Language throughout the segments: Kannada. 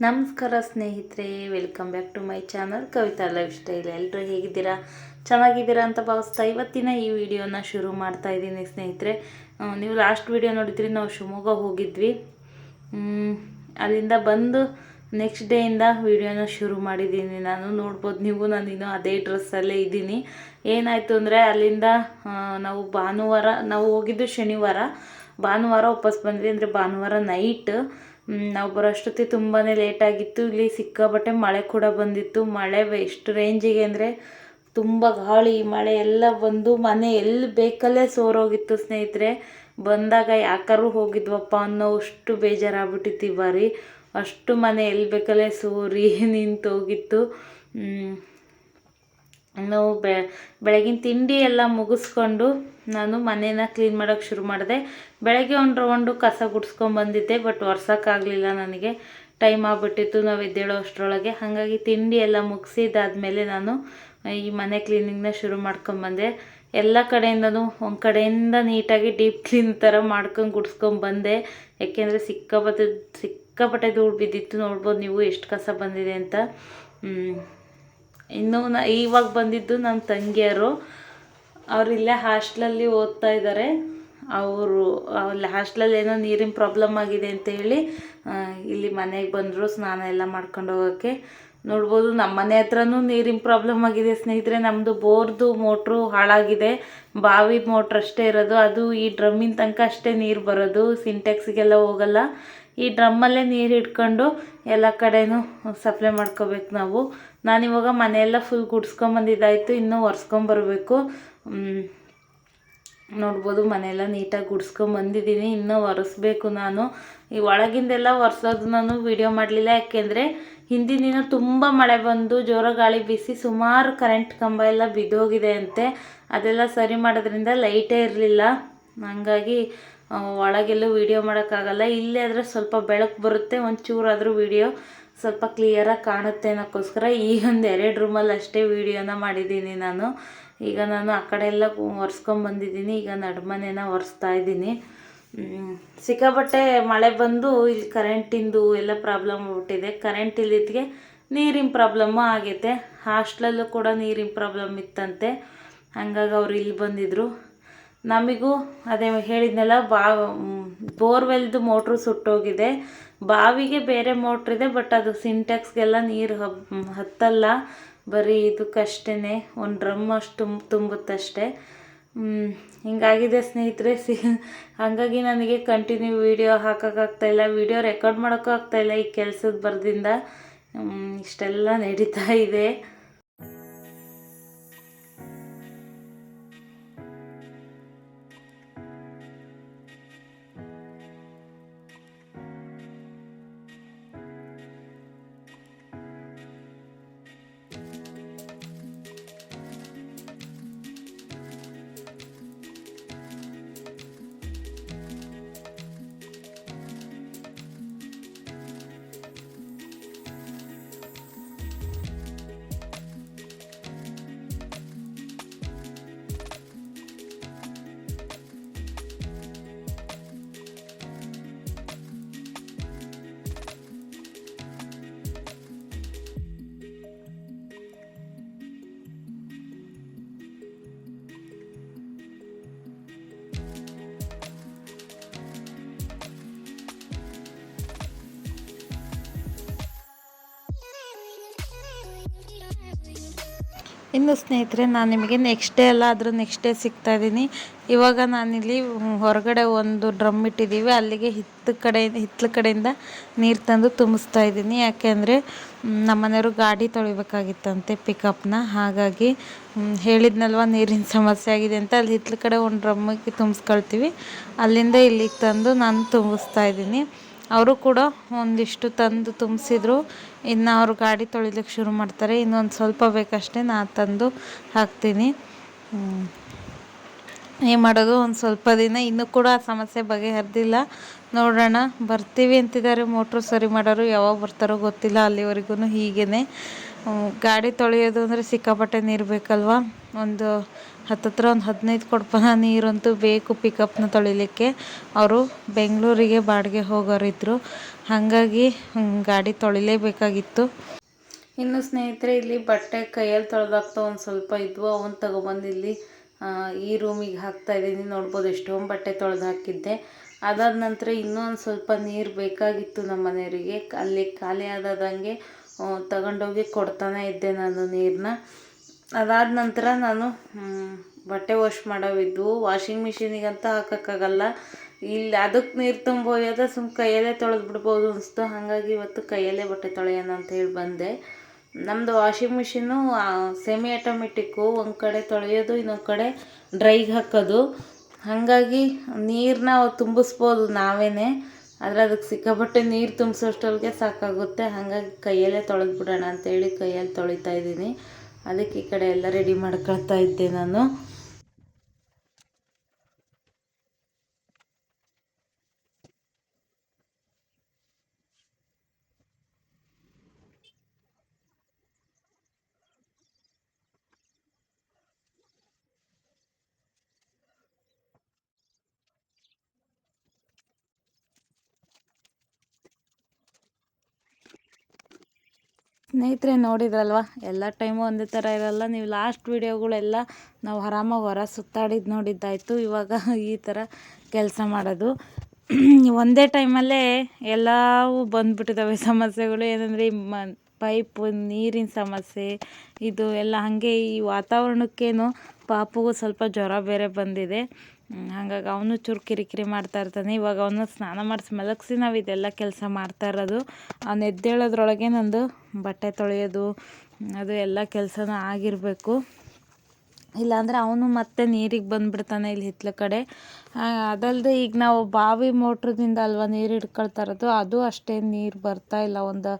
ನಮಸ್ಕಾರ ಸ್ನೇಹಿತರೆ welcome back to my channel Kavitha lifestyle ಎಲ್ಲರೂ ಹೇಗಿದ್ದೀರಾ? ಚೆನ್ನಾಗಿದ್ದೀರಾ ಅಂತ ಭಾವಿಸ್ತಾ ಇವತ್ತಿನ ಈ ವಿಡಿಯೋನ ಶುರು ಮಾಡ್ತಾ ಇದ್ದೀನಿ ಸ್ನೇಹಿತರೆ. ನೀವು ಲಾಸ್ಟ್ ವಿಡಿಯೋ ನೋಡಿದ್ರಿ, ನಾವು ಶಿವಮೊಗ್ಗ ಹೋಗಿದ್ವಿ. ಅಲ್ಲಿಂದ ಬಂದು ನೆಕ್ಸ್ಟ್ ಡೇಯಿಂದ ವಿಡಿಯೋನ ಶುರು ಮಾಡಿದ್ದೀನಿ ನಾನು. ನೋಡ್ಬೋದು ನೀವು ನಾನಿನ್ನು ಅದೇ ಡ್ರೆಸ್ಸಲ್ಲೇ ಇದ್ದೀನಿ. ಏನಾಯಿತು ಅಂದರೆ ಅಲ್ಲಿಂದ ನಾವು ಭಾನುವಾರ, ನಾವು ಹೋಗಿದ್ದು ಶನಿವಾರ. ಭಾನುವಾರ ವಾಪಸ್ ಬಂದ್ವಿ ಅಂದರೆ ಭಾನುವಾರ ನೈಟ್ ನಾವು ಬರೋಷ್ಟೊತ್ತಿಗೆ ತುಂಬಾ ಲೇಟಾಗಿತ್ತು ಇಲ್ಲಿ ಸಿಕ್ಕಾಬಟ್ಟೆ ಮಳೆ ಕೂಡ ಬಂದಿತ್ತು. ಮಳೆ ಎಷ್ಟು ರೇಂಜಿಗೆ ಅಂದರೆ ತುಂಬ ಗಾಳಿ ಮಳೆ ಎಲ್ಲ ಬಂದು ಮನೆ ಎಲ್ಲಿ ಬೇಕಲ್ಲೇ ಸೋರೋಗಿತ್ತು ಸ್ನೇಹಿತರೆ. ಬಂದಾಗ ಯಾಕಾರು ಹೋಗಿದ್ವಪ್ಪ ಅನ್ನೋ ಅಷ್ಟು ಬೇಜಾರಾಗ್ಬಿಟ್ಟಿತ್ತು ಬಾರಿ. ಅಷ್ಟು ಮನೆ ಎಲ್ಲಿ ಬೇಕಲ್ಲೇ ಸೋರಿ ನಿಂತು ಹೋಗಿತ್ತು ಮ್, ನಾವು ಬೆ, ಬೆಳಗಿನ ತಿಂಡಿ ಎಲ್ಲ ಮುಗಿಸ್ಕೊಂಡು ನಾನು ಮನೇನ ಕ್ಲೀನ್ ಮಾಡೋಕ್ಕೆ ಶುರು ಮಾಡಿದೆ. ಬೆಳಗ್ಗೆ ಒಂದು ರೌಂಡು ಕಸ ಗುಡ್ಸ್ಕೊಂಬಂದಿದ್ದೆ ಬಟ್ ಒರ್ಸೋಕ್ಕಾಗಲಿಲ್ಲ ನನಗೆ. ಟೈಮ್ ಆಗಿಬಿಟ್ಟಿತ್ತು ನಾವು ಎದ್ದೇಳೋ ಅಷ್ಟರೊಳಗೆ. ಹಾಗಾಗಿ ತಿಂಡಿ ಎಲ್ಲ ಮುಗಿಸಿದಾದ್ಮೇಲೆ ನಾನು ಈ ಮನೆ ಕ್ಲೀನಿಂಗ್ನ ಶುರು ಮಾಡ್ಕೊಂಬಂದೆ ಎಲ್ಲ ಕಡೆಯಿಂದನೂ, ಒಂದು ಕಡೆಯಿಂದ ನೀಟಾಗಿ ಡೀಪ್ ಕ್ಲೀನ್ ಥರ ಮಾಡ್ಕೊಂಡು ಗುಡ್ಸ್ಕೊಂಬಂದೆ ಯಾಕೆಂದರೆ ಸಿಕ್ಕಾಪಟ್ಟೆ ಸಿಕ್ಕಾಪಟ್ಟೆ ಧೂಳು ಬಿದ್ದಿತ್ತು. ನೋಡ್ಬೋದು ನೀವು ಎಷ್ಟು ಕಸ ಬಂದಿದೆ ಅಂತ. ಇನ್ನು ನ ಇವಾಗ ಬಂದಿದ್ದು ನನ್ನ ತಂಗಿಯರು. ಅವ್ರು ಇಲ್ಲೇ ಹಾಸ್ಟ್ಲಲ್ಲಿ ಓದ್ತಾ ಇದ್ದಾರೆ ಅವರು ಅಲ್ಲಿ ಹಾಸ್ಟ್ಲಲ್ಲಿ ಏನೋ ನೀರಿನ ಪ್ರಾಬ್ಲಮ್ ಆಗಿದೆ ಅಂತ ಹೇಳಿ ಇಲ್ಲಿ ಮನೆಗೆ ಬಂದರು ಸ್ನಾನ ಎಲ್ಲ ಮಾಡ್ಕೊಂಡು ಹೋಗೋಕ್ಕೆ. ನೋಡ್ಬೋದು ನಮ್ಮ ಮನೆ ಹತ್ರನೂ ನೀರಿನ ಪ್ರಾಬ್ಲಮ್ ಆಗಿದೆ ಸ್ನೇಹಿತರೆ. ನಮ್ಮದು ಬೋರ್ದು ಮೋಟ್ರು ಹಾಳಾಗಿದೆ. ಬಾವಿ ಮೋಟ್ರ್ ಅಷ್ಟೇ ಇರೋದು. ಅದು ಈ ಡ್ರಮ್ಮಿನ ತನಕ ಅಷ್ಟೇ ನೀರು ಬರೋದು. ಸಿಂಟೆಕ್ಸಿಗೆಲ್ಲ ಹೋಗಲ್ಲ. ಈ ಡ್ರಮ್ಮಲ್ಲೇ ನೀರು ಇಟ್ಕೊಂಡು ಎಲ್ಲ ಕಡೆನೂ ಸಪ್ಲೈ ಮಾಡ್ಕೋಬೇಕು ನಾವು. ನಾನಿವಾಗ ಮನೆಯೆಲ್ಲ ಫುಲ್ ಗುಡ್ಸ್ಕೊಂಬಂದಿದ್ದಾಯಿತು ಇನ್ನೂ ಒರೆಸ್ಕೊಂಬರ್ಬೇಕು ನೋಡ್ಬೋದು ಮನೆಯೆಲ್ಲ ನೀಟಾಗಿ ಗುಡ್ಸ್ಕೊಂಬಂದಿದ್ದೀನಿ ಇನ್ನೂ ಒರೆಸ್ಬೇಕು ನಾನು. ಈ ಒಳಗಿಂದೆಲ್ಲ ಒರೆಸೋದು ನಾನು ವಿಡಿಯೋ ಮಾಡಲಿಲ್ಲ, ಯಾಕೆಂದರೆ ಹಿಂದಿನ ದಿನ ತುಂಬ ಮಳೆ ಬಂದು ಜೋರ ಗಾಳಿ ಬೀಸಿ ಸುಮಾರು ಕರೆಂಟ್ ಕಂಬ ಎಲ್ಲ ಬಿದ್ದೋಗಿದೆ ಅಂತೆ. ಅದೆಲ್ಲ ಸರಿ ಮಾಡೋದ್ರಿಂದ ಲೈಟೇ ಇರಲಿಲ್ಲ. ಹಂಗಾಗಿ ಒಳಗೆಲ್ಲೂ ವಿಡಿಯೋ ಮಾಡೋಕ್ಕಾಗಲ್ಲ. ಇಲ್ಲೇ ಆದರೆ ಸ್ವಲ್ಪ ಬೆಳಕು ಬರುತ್ತೆ, ಒಂಚೂರಾದರೂ ವಿಡಿಯೋ ಸ್ವಲ್ಪ ಕ್ಲಿಯರಾಗಿ ಕಾಣುತ್ತೆ ಅನ್ನೋಕ್ಕೋಸ್ಕರ ಈ ಒಂದು ಎರಡು ರೂಮಲ್ಲಿ ಅಷ್ಟೇ ವೀಡಿಯೋನ ಮಾಡಿದ್ದೀನಿ ನಾನು. ಈಗ ನಾನು ಆ ಕಡೆ ಎಲ್ಲ ಒರೆಸ್ಕೊಂಬಂದಿದ್ದೀನಿ ಈಗ ನಡುಮನೆನ ಒರೆಸ್ತಾ ಇದ್ದೀನಿ. ಸಿಕ್ಕಾಪಟ್ಟೆ ಮಳೆ ಬಂದು ಇಲ್ಲಿ ಕರೆಂಟಿಂದು ಎಲ್ಲ ಪ್ರಾಬ್ಲಮ್ ಆಗ್ಬಿಟ್ಟಿದೆ ಕರೆಂಟ್ ಇಲ್ಲಿದ್ಗೆ ನೀರಿನ ಪ್ರಾಬ್ಲಮ್ಮು ಆಗೈತೆ. ಹಾಸ್ಟ್ಲಲ್ಲೂ ಕೂಡ ನೀರಿನ ಪ್ರಾಬ್ಲಮ್ ಇತ್ತಂತೆ. ಹಂಗಾಗಿ ಅವ್ರು ಇಲ್ಲಿ ಬಂದಿದ್ದರು ನಮಗೂ ಅದೇ ಹೇಳಿದ್ನಲ್ಲ ಬಾ ಬೋರ್ವೆಲ್ದು ಮೋಟ್ರು ಸುಟ್ಟೋಗಿದೆ. ಬಾವಿಗೆ ಬೇರೆ ಮೋಟ್ರ್ ಇದೆ ಬಟ್ ಅದು ಸಿಂಟೆಕ್ಸ್ಗೆಲ್ಲ ನೀರು ಹಬ್ ಹತ್ತಲ್ಲ. ಬರೀ ಇದಕ್ಕಷ್ಟೇ ಒಂದು ಡ್ರಮ್ ಅಷ್ಟು ತುಂಬ ತುಂಬುತ್ತಷ್ಟೇ. ಹಿಂಗಾಗಿದೆ ಸ್ನೇಹಿತರೆ, ಸಿ, ಹಾಗಾಗಿ ನನಗೆ ಕಂಟಿನ್ಯೂ ವೀಡಿಯೋ ಹಾಕೋಕ್ಕಾಗ್ತಾಯಿಲ್ಲ ವೀಡಿಯೋ ರೆಕಾರ್ಡ್ ಮಾಡೋಕ್ಕೂ ಆಗ್ತಾಯಿಲ್ಲ ಈ ಕೆಲಸದ ಬರದಿಂದ. ಇಷ್ಟೆಲ್ಲ ನಡೀತಾ ಇದೆ. ಇನ್ನು ಸ್ನೇಹಿತರೆ, ನಾನು ನಿಮಗೆ ನೆಕ್ಸ್ಟ್ ಡೇ ಅಲ್ಲ ಆದರೂ ನೆಕ್ಸ್ಟ್ ಡೇ ಸಿಗ್ತಾ ಇದ್ದೀನಿ ಇವಾಗ ನಾನಿಲ್ಲಿ ಹೊರಗಡೆ ಒಂದು ಡ್ರಮ್ ಇಟ್ಟಿದ್ದೀವಿ ಅಲ್ಲಿಗೆ ಹಿತ್ತ ಕಡೆ ಹಿತ್ತಲ ಕಡೆಯಿಂದ ನೀರು ತಂದು ತುಂಬಿಸ್ತಾ ಇದ್ದೀನಿ ಯಾಕೆಂದರೆ ನಮ್ಮನೆಯವರು ಗಾಡಿ ತೊಳಿಬೇಕಾಗಿತ್ತಂತೆ ಪಿಕಪ್ನ ಹಾಗಾಗಿ ಹೇಳಿದ್ನಲ್ವ ನೀರಿನ ಸಮಸ್ಯೆ ಆಗಿದೆ ಅಂತ. ಅಲ್ಲಿ ಹಿತ್ತಲ ಕಡೆ ಒಂದು ಡ್ರಮ್ಮಿಗೆ ತುಂಬಿಸ್ಕೊಳ್ತೀವಿ. ಅಲ್ಲಿಂದ ಇಲ್ಲಿಗೆ ತಂದು ನಾನು ತುಂಬಿಸ್ತಾ ಇದ್ದೀನಿ ಅವರು ಕೂಡ ಒಂದಿಷ್ಟು ತಂದು ತುಂಬಿಸಿದ್ರು. ಇನ್ನು ಅವರು ಗಾಡಿ ತೊಳಿಲಿಕ್ಕೆ ಶುರು ಮಾಡ್ತಾರೆ. ಇನ್ನೊಂದು ಸ್ವಲ್ಪ ಬೇಕಷ್ಟೇ ನಾನು ತಂದು ಹಾಕ್ತೀನಿ. ಏನು ಮಾಡೋದು? ಒಂದು ಸ್ವಲ್ಪ ದಿನ. ಇನ್ನೂ ಕೂಡ ಆ ಸಮಸ್ಯೆ ಬಗೆಹರಿದಿಲ್ಲ. ನೋಡೋಣ. ಬರ್ತೀವಿ ಅಂತಿದ್ದಾರೆ. ಮೋಟ್ರು ಸರಿ ಮಾಡೋರು ಯಾವಾಗ ಬರ್ತಾರೋ ಗೊತ್ತಿಲ್ಲ. ಅಲ್ಲಿವರೆಗೂ ಹೀಗೇ ಗಾಡಿ ತೊಳೆಯೋದು ಅಂದರೆ ಸಿಕ್ಕಾಪಟ್ಟೆ ನೀರು ಬೇಕಲ್ವ? ಒಂದು ಹತ್ತತ್ರ ಒಂದು ಹದಿನೈದು ಕೊಡ್ಪನ ನೀರಂತೂ ಬೇಕು ಪಿಕಪ್ನ ತೊಳಿಲಿಕ್ಕೆ. ಅವರು ಬೆಂಗಳೂರಿಗೆ ಬಾಡಿಗೆ ಹೋಗೋರಿದ್ರು. ಹಾಗಾಗಿ ಗಾಡಿ ತೊಳಿಲೇಬೇಕಾಗಿತ್ತು. ಇನ್ನು ಸ್ನೇಹಿತರೆ, ಇಲ್ಲಿ ಬಟ್ಟೆ ಕೈಯಲ್ಲಿ ತೊಳೆದಾಗ್ತಾ ಒಂದು ಸ್ವಲ್ಪ ಇದ್ವು. ಅವನ್ನ ತಗೊಬಂದು ಇಲ್ಲಿ ಈ ರೂಮಿಗೆ ಹಾಕ್ತಾ ಇದ್ದೀನಿ. ನೋಡ್ಬೋದು ಎಷ್ಟೊಂದು ಬಟ್ಟೆ ತೊಳೆದು ಹಾಕಿದ್ದೆ. ಅದಾದ ನಂತರ ಇನ್ನೂ ಒಂದು ಸ್ವಲ್ಪ ನೀರು ಬೇಕಾಗಿತ್ತು ನಮ್ಮ ಮನೆಯವರಿಗೆ. ಅಲ್ಲಿ ಖಾಲಿ ಆದಂಗೆ ತಗೊಂಡೋಗಿ ಕೊಡ್ತಾನೆ ಇದ್ದೆ ನಾನು ನೀರನ್ನ ಅದಾದ ನಂತರ ನಾನು ಬಟ್ಟೆ ವಾಶ್ ಮಾಡೋವಿದ್ವು. ವಾಷಿಂಗ್ ಮಿಷಿನಿಗಂತ ಹಾಕೋಕ್ಕಾಗಲ್ಲ. ಇಲ್ಲಿ ಅದಕ್ಕೆ ನೀರು ತುಂಬೋಯೋದ ಸುಮ್ಮ ಕೈಯಲ್ಲೇ ತೊಳೆದು ಬಿಡ್ಬೋದು ಅನಿಸ್ತು. ಹಾಗಾಗಿ ಇವತ್ತು ಕೈಯಲ್ಲೇ ಬಟ್ಟೆ ತೊಳೆಯೋಣ ಅಂತ ಹೇಳಿ ಬಂದೆ. ನಮ್ಮದು ವಾಷಿಂಗ್ ಮಿಷಿನ್ನು ಸೆಮಿ ಆಟೋಮೆಟಿಕ್ಕು ಒಂದು ಕಡೆ ತೊಳೆಯೋದು, ಇನ್ನೊಂದು ಕಡೆ ಡ್ರೈಗೆ ಹಾಕೋದು. ಹಾಗಾಗಿ ನೀರನ್ನ ತುಂಬಿಸ್ಬೋದು ನಾವೇ ಆದರೆ ಅದಕ್ಕೆ ಸಿಕ್ಕಾಪಟ್ಟೆ ನೀರು ತುಂಬಿಸೋಷ್ಟೊಳಗೆ ಸಾಕಾಗುತ್ತೆ. ಹಾಗಾಗಿ ಕೈಯಲ್ಲೇ ತೊಳೆದು ಬಿಡೋಣ ಅಂತೇಳಿ ಕೈಯಲ್ಲಿ ತೊಳಿತಾ ಇದ್ದೀನಿ. ಅದಕ್ಕೆ ಈ ಕಡೆ ಎಲ್ಲ ರೆಡಿ ಮಾಡ್ಕೊಳ್ತಾ ಇದ್ದೆ ನಾನು. ಸ್ನೇಹಿತರೆ ನೋಡಿದ್ರಲ್ವ? ಎಲ್ಲ ಟೈಮು ಒಂದೇ ಥರ ಇರಲ್ಲ. ನೀವು ಲಾಸ್ಟ್ ವೀಡಿಯೋಗಳೆಲ್ಲ ನಾವು ಆರಾಮಾಗಿ ಹೊರ ಸುತ್ತಾಡಿದ್ದು ನೋಡಿದ್ದಾಯಿತು. ಇವಾಗ ಈ ಥರ ಕೆಲಸ ಮಾಡೋದು. ಒಂದೇ ಟೈಮಲ್ಲೇ ಎಲ್ಲವೂ ಬಂದ್ಬಿಟ್ಟಿದ್ದಾವೆ ಸಮಸ್ಯೆಗಳು. ಏನಂದರೆ ಈ ಮ ಪೈಪು ನೀರಿನ ಸಮಸ್ಯೆ, ಇದು ಎಲ್ಲ. ಹಾಗೆ ಈ ವಾತಾವರಣಕ್ಕೇನು ಪಾಪುಗೂ ಸ್ವಲ್ಪ ಜ್ವರ ಬೇರೆ ಬಂದಿದೆ. ಹಾಗಾಗಿ ಅವನು ಚೂರು ಕಿರಿಕಿರಿ ಮಾಡ್ತಾ ಇರ್ತಾನೆ. ಇವಾಗ ಅವನು ಸ್ನಾನ ಮಾಡಿಸಿ ಮಲಗಿಸಿ ನಾವು ಇದೆಲ್ಲ ಕೆಲಸ ಮಾಡ್ತಾ ಇರೋದು. ಅವ್ನು ಎದ್ದೇಳೋದ್ರೊಳಗೆ ನಂದು ಬಟ್ಟೆ ತೊಳೆಯೋದು ಅದು ಎಲ್ಲ ಕೆಲಸನೂ ಆಗಿರಬೇಕು. ಇಲ್ಲಾಂದರೆ ಅವನು ಮತ್ತೆ ನೀರಿಗೆ ಬಂದುಬಿಡ್ತಾನೆ ಇಲ್ಲಿ ಹಿತ್ತಲ ಕಡೆ. ಅದಲ್ಲದೆ ಈಗ ನಾವು ಬಾವಿ ಮೋಟ್ರದಿಂದ ಅಲ್ವಾ ನೀರು ಹಿಡ್ಕೊಳ್ತಾ ಇರೋದು, ಅದು ಅಷ್ಟೇ ನೀರು ಬರ್ತಾ ಇಲ್ಲ. ಒಂದು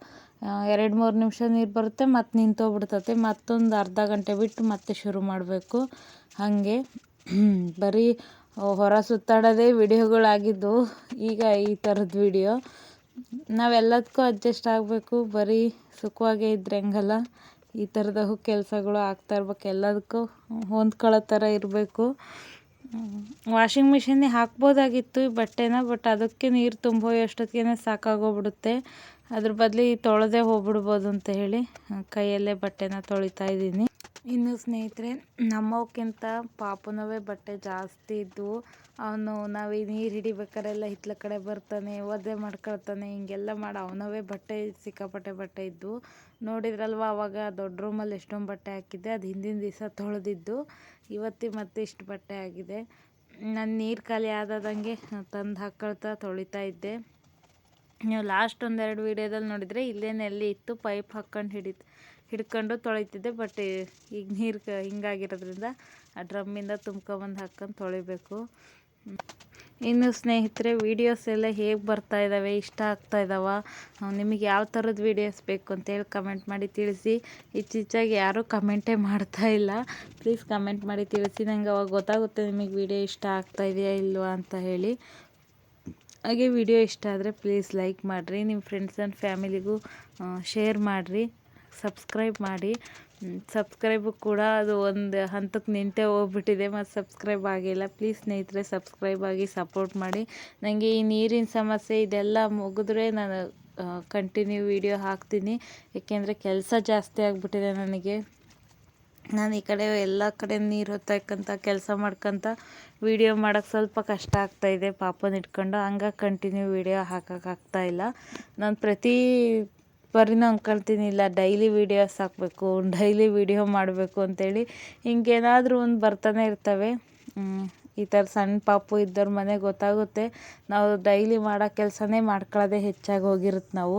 ಎರಡು, ಮೂರು ನಿಮಿಷ ನೀರು ಬರುತ್ತೆ, ಮತ್ತು ನಿಂತೋಗ್ಬಿಡ್ತತೆ. ಮತ್ತೊಂದು ಅರ್ಧ ಗಂಟೆ ಬಿಟ್ಟು ಮತ್ತೆ ಶುರು ಮಾಡಬೇಕು. ಹಾಗೆ ಬರೀ ಹೊರ ಸುತ್ತಾಡೋದೇ ವಿಡಿಯೋಗಳಾಗಿದ್ದವು ಈಗ ಈ ಥರದ ವಿಡಿಯೋ. ನಾವೆಲ್ಲದಕ್ಕೂ ಅಡ್ಜಸ್ಟ್ ಆಗಬೇಕು. ಬರೀ ಸುಖವಾಗೇ ಇದ್ರೆ ಹೆಂಗಲ್ಲ? ಈ ಥರದವು ಕೆಲಸಗಳು ಆಗ್ತಾ ಇರ್ಬೇಕು. ಎಲ್ಲದಕ್ಕೂ ಹೊಂದ್ಕೊಳ್ಳೋ ಥರ ಇರಬೇಕು. ವಾಷಿಂಗ್ ಮಿಷಿನ್ಗೆ ಹಾಕ್ಬೋದಾಗಿತ್ತು ಈ ಬಟ್ಟೆನ, ಬಟ್ ಅದಕ್ಕೆ ನೀರು ತುಂಬೋ ಅಷ್ಟೊತ್ತಿಗೆ ಸಾಕಾಗೋಗ್ಬಿಡುತ್ತೆ. ಅದ್ರ ಬದಲು ತೊಳೆದೇ ಹೋಗ್ಬಿಡ್ಬೋದು ಅಂತ ಹೇಳಿ, ಕೈಯಲ್ಲೇ ಬಟ್ಟೆನ ತೊಳಿತಾ ಇದ್ದೀನಿ. ಇನ್ನು ಸ್ನೇಹಿತರೆ ನಮ್ಮವಕ್ಕಿಂತ ಪಾಪುನವೇ ಬಟ್ಟೆ ಜಾಸ್ತಿ ಇದ್ವು ಅವನು ನಾವು ನೀರು ಹಿಡಿಬೇಕಾರೆಲ್ಲ ಹಿತ್ಲ ಕಡೆ ಬರ್ತಾನೆ ಒದ್ದೆ ಮಾಡ್ಕೊಳ್ತಾನೆ, ಹಿಂಗೆಲ್ಲ ಮಾಡಿ ಅವನವೇ ಬಟ್ಟೆ, ಸಿಕ್ಕಾಪಟ್ಟೆ ಬಟ್ಟೆ ಇದ್ವು ನೋಡಿದ್ರಲ್ವ ಅವಾಗ ದೊಡ್ಡ ರೂಮಲ್ಲಿ ಎಷ್ಟೊಂದು ಬಟ್ಟೆ ಹಾಕಿದ್ದೆ, ಅದು ಹಿಂದಿನ ದಿವಸ ತೊಳೆದಿದ್ದು, ಇವತ್ತಿ ಮತ್ತೆ ಇಷ್ಟು ಬಟ್ಟೆ ಆಗಿದೆ. ನಾನು ನೀರು ಖಾಲಿ ಆದಂಗೆ ತಂದು ಹಾಕ್ಕೊಳ್ತಾ ತೊಳಿತಾ ಇದ್ದೆ. ನೀವು ಲಾಸ್ಟ್ ಒಂದೆರಡು ವೀಡಿಯೋದಲ್ಲಿ ನೋಡಿದರೆ ಇಲ್ಲೇ ನೆಲ್ಲಿ ಇತ್ತು, ಪೈಪ್ ಹಾಕ್ಕೊಂಡು ಹಿಡಿ ಹಿಡ್ಕೊಂಡು ತೊಳಿತಿದ್ದೆ ಬಟ್ ಈಗ ನೀರು ಕ, ಹಿಂಗಾಗಿರೋದ್ರಿಂದ ಆ ಡ್ರಮ್ಮಿಂದ ತುಂಬ್ಕೊಂಬಂದು ಹಾಕ್ಕೊಂಡು ತೊಳಿಬೇಕು. ಇನ್ನು ಸ್ನೇಹಿತರೆ ವೀಡಿಯೋಸ್ ಎಲ್ಲ ಹೇಗೆ ಬರ್ತಾ ಇದ್ದಾವೆ ಇಷ್ಟ ಆಗ್ತಾ ಇದ್ದಾವ ನಿಮಗೆ ಯಾವ ಥರದ ವೀಡಿಯೋಸ್ ಬೇಕು ಅಂತೇಳಿ ಕಮೆಂಟ್ ಮಾಡಿ ತಿಳಿಸಿ. ಇತ್ತೀಚೆಗೆ ಯಾರೂ ಕಮೆಂಟೇ ಮಾಡ್ತಾ ಇಲ್ಲ. ಪ್ಲೀಸ್ ಕಮೆಂಟ್ ಮಾಡಿ ತಿಳಿಸಿ. ನಂಗೆ ಅವಾಗ ಗೊತ್ತಾಗುತ್ತೆ ನಿಮಗೆ ವೀಡಿಯೋ ಇಷ್ಟ ಆಗ್ತಾ ಇದೆಯಾ ಇಲ್ವಾ ಅಂತ ಹೇಳಿ. ಹಾಗೆ ವಿಡಿಯೋ ಇಷ್ಟ ಆದರೆ ಪ್ಲೀಸ್ ಲೈಕ್ ಮಾಡಿರಿ. ನಿಮ್ಮ ಫ್ರೆಂಡ್ಸ್ ಆ್ಯಂಡ್ ಫ್ಯಾಮಿಲಿಗೂ ಶೇರ್ ಮಾಡಿರಿ. ಸಬ್ಸ್ಕ್ರೈಬ್ ಮಾಡಿ. ಸಬ್ಸ್ಕ್ರೈಬು ಕೂಡ ಅದು ಒಂದು ಹಂತಕ್ಕೆ ನಿಂತೇ ಹೋಗ್ಬಿಟ್ಟಿದೆ ಮತ್ತು ಸಬ್ಸ್ಕ್ರೈಬ್ ಆಗಿಲ್ಲ. ಪ್ಲೀಸ್ ಸ್ನೇಹಿತರೆ, ಸಬ್ಸ್ಕ್ರೈಬ್ ಆಗಿ ಸಪೋರ್ಟ್ ಮಾಡಿ. ನನಗೆ ಈ ನೀರಿನ ಸಮಸ್ಯೆ ಇದೆಲ್ಲ ಮುಗಿದ್ರೆ ನಾನು ಕಂಟಿನ್ಯೂ ವಿಡಿಯೋ ಹಾಕ್ತೀನಿ. ಏಕೆಂದರೆ ಕೆಲಸ ಜಾಸ್ತಿ ಆಗಿಬಿಟ್ಟಿದೆ ನನಗೆ. ನಾನು ಈ ಕಡೆ ಎಲ್ಲ ಕಡೆ ನೀರು ಹೊತ್ತಾಯ್ಕಂತ ಕೆಲಸ ಮಾಡ್ಕೊತ ವೀಡಿಯೋ ಮಾಡೋಕ್ಕೆ ಸ್ವಲ್ಪ ಕಷ್ಟ ಆಗ್ತಾಯಿದೆ ಪಾಪನ ಇಟ್ಕೊಂಡು ಹಂಗಾಗಿ ಕಂಟಿನ್ಯೂ ವೀಡಿಯೋ ಹಾಕೋಕ್ಕಾಗ್ತಾಯಿಲ್ಲ ನಾನು ಪ್ರತಿ ಬರೀನೂ ಅಂದ್ಕೊಳ್ತೀನಿ ಇಲ್ಲ ಡೈಲಿ ವೀಡಿಯೋಸ್ ಹಾಕಬೇಕು ಡೈಲಿ ವೀಡಿಯೋ ಮಾಡಬೇಕು ಅಂತೇಳಿ ಹಿಂಗೇನಾದರೂ ಒಂದು ಬರ್ತಾನೆ ಇರ್ತವೆ. ಈ ಥರ ಸಣ್ಣ ಪಾಪು ಇದ್ದವ್ರ ಮನೆ ಗೊತ್ತಾಗುತ್ತೆ ನಾವು ಡೈಲಿ ಮಾಡೋ ಕೆಲಸನೇ ಮಾಡ್ಕೊಳ್ಳೋದೇ ಹೆಚ್ಚಾಗಿ ಹೋಗಿರುತ್ತೆ ನಾವು.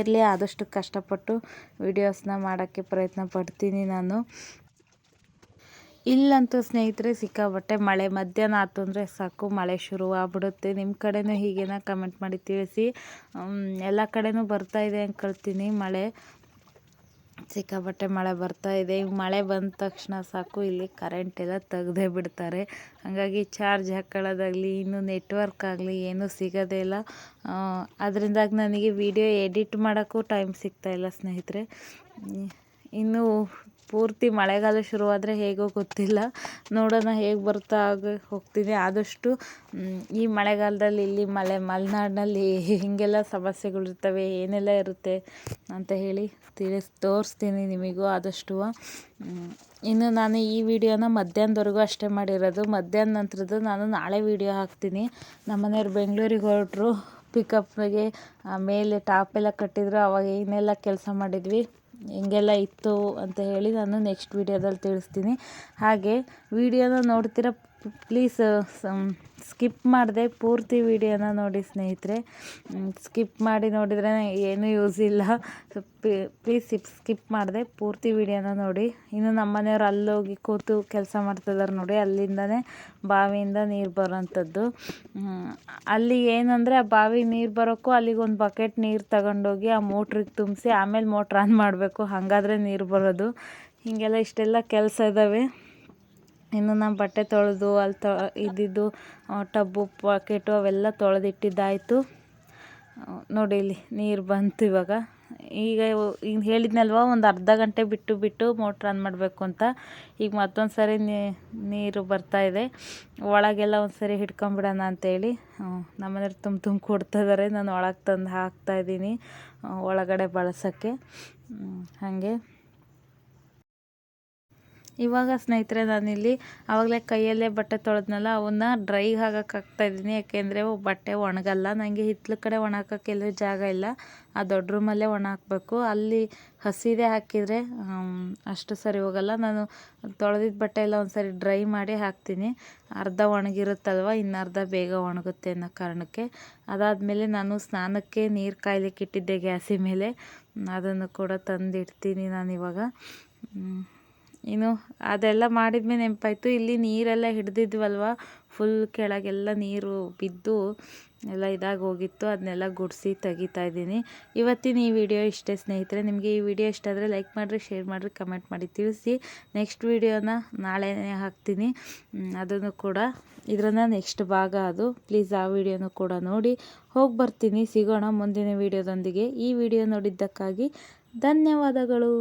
ಇರಲಿ, ಆದಷ್ಟು ಕಷ್ಟಪಟ್ಟು ವೀಡಿಯೋಸ್ನ ಮಾಡೋಕ್ಕೆ ಪ್ರಯತ್ನ ಪಡ್ತೀನಿ ನಾನು ಇಲ್ಲಂತೂ ಸ್ನೇಹಿತರೆ ಸಿಕ್ಕಾಬಟ್ಟೆ ಮಳೆ. ಮಧ್ಯಾಹ್ನ ಆಯ್ತು ಅಂದರೆ ಸಾಕು, ಮಳೆ ಶುರು ಆಗ್ಬಿಡುತ್ತೆ. ನಿಮ್ಮ ಕಡೆನೂ ಹೀಗೇನ ಕಮೆಂಟ್ ಮಾಡಿ ತಿಳಿಸಿ. ಎಲ್ಲ ಕಡೆನೂ ಬರ್ತಾ ಇದೆ ಅನ್ಕೊಳ್ತೀನಿ ಮಳೆ. ಸಿಕ್ಕಾಪಟ್ಟೆ ಮಳೆ ಬರ್ತಾ ಇದೆ. ಮಳೆ ಬಂದ ತಕ್ಷಣ ಸಾಕು, ಇಲ್ಲಿ ಕರೆಂಟ್ ಎಲ್ಲ ತೆಗ್ದೇ ಬಿಡ್ತಾರೆ. ಹಾಗಾಗಿ ಚಾರ್ಜ್ ಹಾಕೊಳ್ಳೋದಾಗಲಿ, ಇನ್ನು ನೆಟ್ವರ್ಕ್ ಆಗಲಿ ಏನೂ ಸಿಗೋದೇ ಇಲ್ಲ. ಅದರಿಂದಾಗಿ ನನಗೆ ವಿಡಿಯೋ ಎಡಿಟ್ ಮಾಡೋಕ್ಕೂ ಟೈಮ್ ಸಿಗ್ತಾ ಇಲ್ಲ ಸ್ನೇಹಿತರೆ. ಇನ್ನು ಪೂರ್ತಿ ಮಳೆಗಾಲ ಶುರುವಾದರೆ ಹೇಗೋ ಗೊತ್ತಿಲ್ಲ. ನೋಡೋಣ ಹೇಗೆ ಬರ್ತಾ ಹಾಗೆ ಹೋಗ್ತೀನಿ. ಆದಷ್ಟು ಈ ಮಳೆಗಾಲದಲ್ಲಿ ಇಲ್ಲಿ ಮಳೆ, ಮಲೆನಾಡಿನಲ್ಲಿ ಹೀಗೆಲ್ಲ ಸಮಸ್ಯೆಗಳಿರ್ತವೆ ಏನೆಲ್ಲ ಇರುತ್ತೆ ಅಂತ ಹೇಳಿ ತಿಳಿಸ್ ತೋರಿಸ್ತೀನಿ ನಿಮಗೂ ಆದಷ್ಟು. ಇನ್ನು ನಾನು ಈ ವಿಡಿಯೋನ ಮಧ್ಯಾಹ್ನದವರೆಗೂ ಅಷ್ಟೇ ಮಾಡಿರೋದು. ಮಧ್ಯಾಹ್ನ ನಂತರದ್ದು ನಾನು ನಾಳೆ ವಿಡಿಯೋ ಹಾಕ್ತೀನಿ. ನಮ್ಮ ಮನೆಯವ್ರು ಬೆಂಗಳೂರಿಗೆ ಹೊರಟ್ರು. ಪಿಕಪ್ಗೆ ಮೇಲೆ ಟಾಪ್ ಎಲ್ಲ ಕಟ್ಟಿದ್ರು. ಅವಾಗ ಏನೆಲ್ಲ ಕೆಲಸ ಮಾಡಿದ್ವಿ. ಹಿಂಗೆಲ್ಲ ಇತ್ತು ಅಂತ ಹೇಳಿ ನಾನು ನೆಕ್ಸ್ಟ್ ವೀಡಿಯೋದಲ್ಲಿ ತಿಳಿಸ್ತೀನಿ. ಹಾಗೆ ವೀಡಿಯೋನ ನೋಡ್ತೀರ ಪ್ಲೀಸ್ ಸ್ಕಿಪ್ ಮಾಡಿದೆ ಪೂರ್ತಿ ವಿಡಿಯೋನ ನೋಡಿ ಸ್ನೇಹಿತರೆ. ಸ್ಕಿಪ್ ಮಾಡಿ ನೋಡಿದರೆ ಏನೂ ಯೂಸ್ ಇಲ್ಲ. ಪ್ಲೀಸ್ ಸ್ಕಿಪ್ ಮಾಡಿದೆ ಪೂರ್ತಿ ವಿಡಿಯೋನ ನೋಡಿ. ಇನ್ನು ನಮ್ಮ ಮನೆಯವ್ರು ಅಲ್ಲೋಗಿ ಕೂತು ಕೆಲಸ ಮಾಡ್ತಿದ್ದಾರೆ ನೋಡಿ, ಅಲ್ಲಿಂದನೇ ಬಾವಿಯಿಂದ ನೀರು ಬರೋಂಥದ್ದು. ಅಲ್ಲಿ ಏನಂದರೆ ಆ ಬಾವಿ ನೀರು ಬರೋಕ್ಕೂ ಅಲ್ಲಿಗೆ ಒಂದು ಬಕೆಟ್ ನೀರು ತಗೊಂಡೋಗಿ ಆ ಮೋಟ್ರಿಗೆ ತುಂಬಿಸಿ ಆಮೇಲೆ ಮೋಟ್ರ್ ಆನ್ ಮಾಡಬೇಕು, ಹಾಗಾದ್ರೆ ನೀರು ಬರೋದು. ಹೀಗೆಲ್ಲ ಇಷ್ಟೆಲ್ಲ ಕೆಲಸ ಇದ್ದಾವೆ ಇನ್ನು ನಾನು ಬಟ್ಟೆ ತೊಳೆದು ಅಲ್ಲಿ ತೊ, ಇದ್ದಿದ್ದು ಟಬ್ಬು ಪಾಕೆಟು ಅವೆಲ್ಲ ತೊಳೆದಿಟ್ಟಿದ್ದಾಯಿತು. ನೋಡಿ ಇಲ್ಲಿ ನೀರು ಬಂತು ಇವಾಗ. ಈಗ ಈಗ ಹೇಳಿದ್ನಲ್ವ, ಒಂದು ಅರ್ಧ ಗಂಟೆ ಬಿಟ್ಟು ಬಿಟ್ಟು ಮೋಟ್ರ್ ಆನ್ ಮಾಡಬೇಕು ಅಂತ. ಈಗ ಮತ್ತೊಂದು ಸರಿ ನೀರು ಬರ್ತಾಯಿದೆ ಒಳಗೆಲ್ಲ ಒಂದು ಸರಿ ಹಿಡ್ಕೊಂಬಿಡೋಣ ಅಂತೇಳಿ. ನಮ್ಮ ಮನೆಯವ್ರು ತುಂಬ ತುಂಬ ಕೊಡ್ತಾಯಿದ್ದಾರೆ ನಾನು ಒಳಗೆ ತಂದು ಹಾಕ್ತಾಯಿದ್ದೀನಿ ಒಳಗಡೆ ಬಳಸೋಕ್ಕೆ. ಹಾಗೆ. ಇವಾಗ ಸ್ನೇಹಿತರೆ ನಾನಿಲ್ಲಿ ಆವಾಗಲೇ ಕೈಯಲ್ಲೇ ಬಟ್ಟೆ ತೊಳೆದ್ನಲ್ಲ, ಅವನ್ನ ಡ್ರೈ ಹಾಕೋಕ್ಕಾಗ್ತಾ ಇದ್ದೀನಿ. ಯಾಕೆಂದರೆ ಬಟ್ಟೆ ಒಣಗಲ್ಲ. ನನಗೆ ಹಿತ್ತಲ ಕಡೆ ಒಣ ಹಾಕಕ್ಕೆ ಎಲ್ಲೂ ಜಾಗ ಇಲ್ಲ. ಆ ದೊಡ್ಡ ರೂಮಲ್ಲೇ ಒಣ ಹಾಕಬೇಕು. ಅಲ್ಲಿ ಹಸಿದೇ ಹಾಕಿದರೆ ಅಷ್ಟು ಸರಿ ಹೋಗಲ್ಲ. ನಾನು ತೊಳೆದಿದ್ದ ಬಟ್ಟೆ ಎಲ್ಲ ಒಂದು ಸರಿ ಡ್ರೈ ಮಾಡಿ ಹಾಕ್ತೀನಿ. ಅರ್ಧ ಒಣಗಿರುತ್ತಲ್ವ ಇನ್ನು ಅರ್ಧ ಬೇಗ ಒಣಗುತ್ತೆ ಅನ್ನೋ ಕಾರಣಕ್ಕೆ. ಅದಾದಮೇಲೆ ನಾನು ಸ್ನಾನಕ್ಕೆ ನೀರು ಕಾಯ್ಲಿಕ್ಕೆ ಇಟ್ಟಿದ್ದೆ ಗ್ಯಾಸಿನ ಮೇಲೆ. ಅದನ್ನು ಕೂಡ ತಂದಿಡ್ತೀನಿ ನಾನಿವಾಗ. ಇನ್ನು ಅದೆಲ್ಲ ಮಾಡಿದ್ಮೇಲೆ ನೆನಪಾಯ್ತು. ಇಲ್ಲಿ ನೀರೆಲ್ಲ ಹಿಡ್ದಿದ್ವಲ್ವ? ಫುಲ್ ಕೆಳಗೆಲ್ಲ ನೀರು ಬಿದ್ದು ಎಲ್ಲ ಇದಾಗಿ ಹೋಗಿತ್ತು. ಅದನ್ನೆಲ್ಲ ಗುಡಿಸಿ ತೆಗಿತಾ ಇದ್ದೀನಿ. ಇವತ್ತಿನ ಈ ವಿಡಿಯೋ ಇಷ್ಟೇ ಸ್ನೇಹಿತರೆ. ನಿಮಗೆ ಈ ವಿಡಿಯೋ ಇಷ್ಟ ಆದರೆ ಲೈಕ್ ಮಾಡಿರಿ, ಶೇರ್ ಮಾಡಿರಿ, ಕಮೆಂಟ್ ಮಾಡಿ ತಿಳಿಸಿ. ನೆಕ್ಸ್ಟ್ ವಿಡಿಯೋನ ನಾಳೆನೇ ಹಾಕ್ತೀನಿ. ಅದನ್ನು ಕೂಡ ಇದರನ್ನ ನೆಕ್ಸ್ಟ್ ಭಾಗ ಅದು. ಪ್ಲೀಸ್ ಆ ವಿಡಿಯೋನು ಕೂಡ ನೋಡಿ. ಹೋಗಿ ಬರ್ತೀನಿ, ಸಿಗೋಣ ಮುಂದಿನ ವಿಡಿಯೋದೊಂದಿಗೆ. ಈ ವಿಡಿಯೋ ನೋಡಿದ್ದಕ್ಕಾಗಿ ಧನ್ಯವಾದಗಳು.